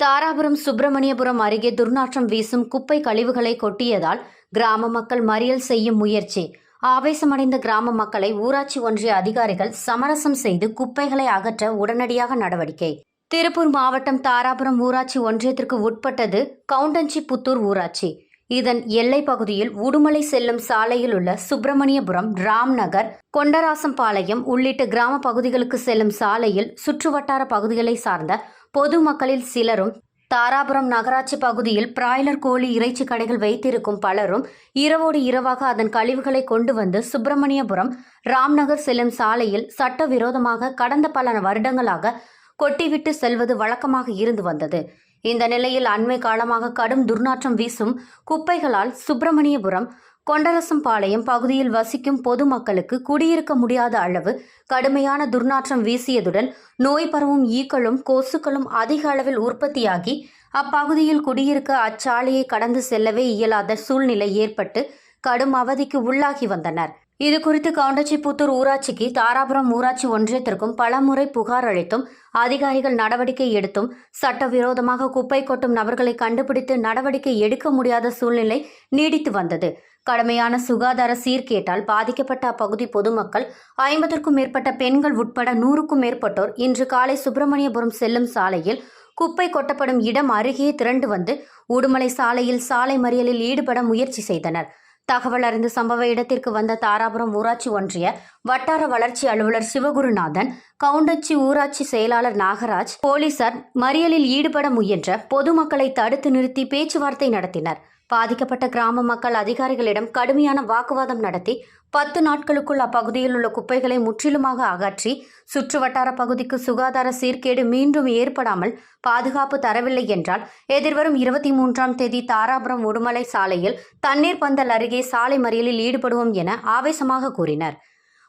தாராபுரம் சுப்பிரமணியபுரம் அருகே துர்நாற்றம் வீசும் குப்பை கழிவுகளை கொட்டியதால் கிராம மக்கள் மறியல் செய்யும் முயற்சி. ஆவேசமடைந்த கிராம மக்களை ஊராட்சி ஒன்றிய அதிகாரிகள் சமரசம் செய்து குப்பைகளை அகற்ற உடனடியாக நடவடிக்கை. திருப்பூர் மாவட்டம் தாராபுரம் ஊராட்சி ஒன்றியத்திற்கு உட்பட்டது கவுண்டஞ்சி புத்தூர் ஊராட்சி. இதன் எல்லை பகுதியில் உடுமலை செல்லும் சாலையில் உள்ள சுப்பிரமணியபுரம் ராம்நகர் கொண்டராசம்பாளையம் உள்ளிட்ட கிராம பகுதிகளுக்கு செல்லும் சாலையில் சுற்றுவட்டார பகுதிகளை சார்ந்த பொதுமக்களில் சிலரும் தாராபுரம் நகராட்சி பகுதியில் பிராய்லர் கோழி இறைச்சி கடைகள் வைத்திருக்கும் பலரும் இரவோடு இரவாக அதன் கழிவுகளை கொண்டு வந்து சுப்பிரமணியபுரம் ராம்நகர் செல்லும் சாலையில் சட்டவிரோதமாக கடந்த பல வருடங்களாக கொட்டிவிட்டு செல்வது வழக்கமாக இருந்து வந்தது. இந்த நிலையில் அண்மை காலமாக கடும் துர்நாற்றம் வீசும் குப்பைகளால் சுப்பிரமணியபுரம் கொண்டரசம்பாளையம் பகுதியில் வசிக்கும் பொதுமக்களுக்கு குடியிருக்க முடியாத அளவு கடுமையான துர்நாற்றம் வீசியதுடன் நோய் பரவும் ஈக்களும் கொசுக்களும் அதிக அளவில் உற்பத்தியாகி அப்பகுதியில் குடியிருக்க அச்சாலையை கடந்து செல்லவே இயலாத சூழ்நிலை ஏற்பட்டு கடும் அவதிக்கு உள்ளாகி வந்தனர். இது குறித்து கவுண்டச்சிபுத்தூர் ஊராட்சிக்கு தாராபுரம் ஊராட்சி ஒன்றியத்திற்கும் பலமுறை புகார் அளித்தும் அதிகாரிகள் நடவடிக்கை எடுத்தும் சட்டவிரோதமாக குப்பை கொட்டும் நபர்களை கண்டுபிடித்து நடவடிக்கை எடுக்க முடியாத சூழ்நிலை நீடித்து வந்தது. கடுமையான சுகாதார சீர்கேட்டால் பாதிக்கப்பட்ட அப்பகுதி பொதுமக்கள் ஐம்பதற்கும் மேற்பட்ட பெண்கள் உட்பட நூறுக்கும் மேற்பட்டோர் இன்று காலை சுப்பிரமணியபுரம் செல்லும் சாலையில் குப்பை கொட்டப்படும் இடம் அருகே திரண்டு வந்து உடுமலை சாலையில் சாலை மறியலில் ஈடுபட முயற்சி செய்தனர். தகவல் அறிந்து சம்பவ இடத்திற்கு வந்த தாராபுரம் ஊராட்சி ஒன்றிய வட்டார வளர்ச்சி அலுவலர் சிவகுருநாதன் கவுண்டச்சி ஊராட்சி செயலாளர் நாகராஜ் போலீசார் மறியலில் ஈடுபட முயன்ற பொதுமக்களை தடுத்து நிறுத்தி பேச்சுவார்த்தை நடத்தினர். பாதிக்கப்பட்ட கிராம மக்கள் அதிகாரிகளிடம் கடுமையான வாக்குவாதம் நடத்தி பத்து நாட்களுக்குள் அப்பகுதியில் உள்ள குப்பைகளை முற்றிலுமாக அகற்றி சுற்றுவட்டார பகுதிக்கு சுகாதார சீர்கேடு மீண்டும் ஏற்படாமல் பாதுகாப்பு தரவில்லை என்றால் எதிர்வரும் இருபத்தி மூன்றாம் தேதி தாராபுரம் உடுமலை சாலையில் தண்ணீர் பந்தல் அருகே சாலை மறியலில் ஈடுபடுவோம் என ஆவேசமாக கூறினர்.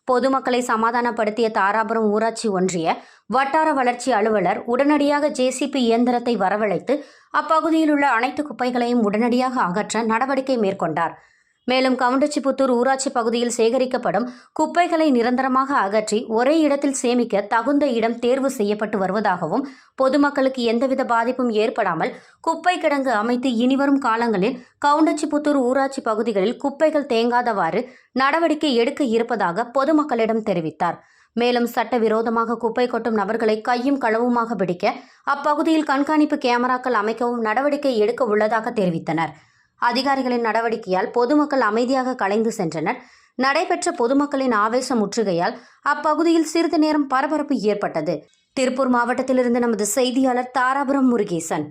பொதுமக்களை சமாதானப்படுத்திய தாராபுரம் ஊராட்சி ஒன்றிய வட்டார வளர்ச்சி அலுவலர் உடனடியாக ஜேசிபி இயந்திரத்தை வரவழைத்து அப்பகுதியில் உள்ள அனைத்து குப்பைகளையும் உடனடியாக அகற்ற நடவடிக்கை மேற்கொண்டார். மேலும் கவுண்டச்சிபுத்தூர் ஊராட்சி பகுதியில் சேகரிக்கப்படும் குப்பைகளை நிரந்தரமாக அகற்றி ஒரே இடத்தில் சேமிக்க தகுந்த இடம் தேர்வு செய்யப்பட்டு வருவதாகவும் பொதுமக்களுக்கு எந்தவித பாதிப்பும் ஏற்படாமல் குப்பை கிடங்கு அமைத்து இனிவரும் காலங்களில் கவுண்டச்சிபுத்தூர் ஊராட்சி பகுதிகளில் குப்பைகள் தேங்காதவாறு நடவடிக்கை எடுக்க இருப்பதாக பொதுமக்களிடம் தெரிவித்தார். மேலும் சட்டவிரோதமாக குப்பை கொட்டும் நபர்களை கையும் களவுமாக பிடிக்க அப்பகுதியில் கண்காணிப்பு கேமராக்கள் அமைக்கவும் நடவடிக்கை எடுக்க உள்ளதாக தெரிவித்தனர். அதிகாரிகளின் நடவடிக்கையால் பொதுமக்கள் அமைதியாக கலைந்து சென்றனர். நடைபெற்ற பொதுமக்களின் ஆவேச முற்றுகையால் அப்பகுதியில் சிறிது நேரம் பரபரப்பு ஏற்பட்டது. திருப்பூர் மாவட்டத்திலிருந்து நமது செய்தியாளர் தாராபுரம் முருகேசன்.